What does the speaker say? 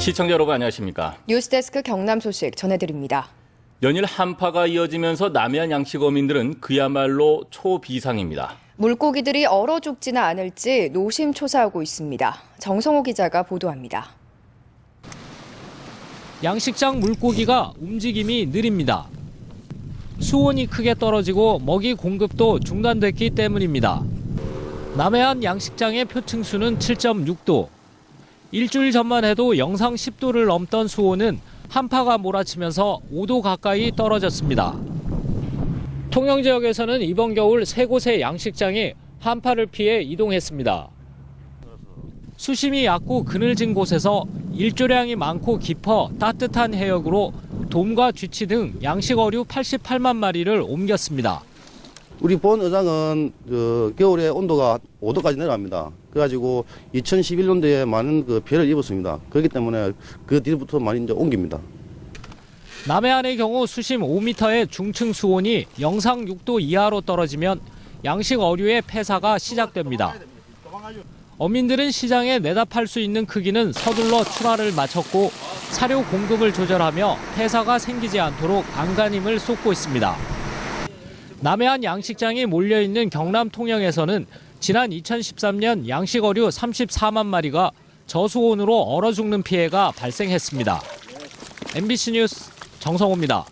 시청자 여러분 안녕하십니까? 뉴스데스크 경남 소식 전해드립니다. 연일 한파가 이어지면서 남해안 양식 어민들은 그야말로 초비상입니다. 물고기들이 얼어 죽지는 않을지 노심초사하고 있습니다. 정성호 기자가 보도합니다. 양식장 물고기가 움직임이 느립니다. 수온이 크게 떨어지고 먹이 공급도 중단됐기 때문입니다. 남해안 양식장의 표층수는 7.6도. 일주일 전만 해도 영상 10도를 넘던 수온은 한파가 몰아치면서 5도 가까이 떨어졌습니다. 통영 지역에서는 이번 겨울 세 곳의 양식장이 한파를 피해 이동했습니다. 수심이 얕고 그늘진 곳에서 일조량이 많고 깊어 따뜻한 해역으로 돔과 쥐치 등 양식 어류 88만 마리를 옮겼습니다. 우리 본 의장은 그 겨울에 온도가 5도까지 내려갑니다. 그래가지고 2011년도에 많은 그 피해를 입었습니다. 그렇기 때문에 그 뒤부터 많이 이제 옮깁니다. 남해안의 경우 수심 5m의 중층 수온이 영상 6도 이하로 떨어지면 양식 어류의 폐사가 시작됩니다. 어민들은 시장에 내다 팔 수 있는 크기는 서둘러 출하를 마쳤고 사료 공급을 조절하며 폐사가 생기지 않도록 안간힘을 쏟고 있습니다. 남해안 양식장이 몰려있는 경남 통영에서는 지난 2013년 양식 어류 34만 마리가 저수온으로 얼어 죽는 피해가 발생했습니다. MBC 뉴스 정성호입니다.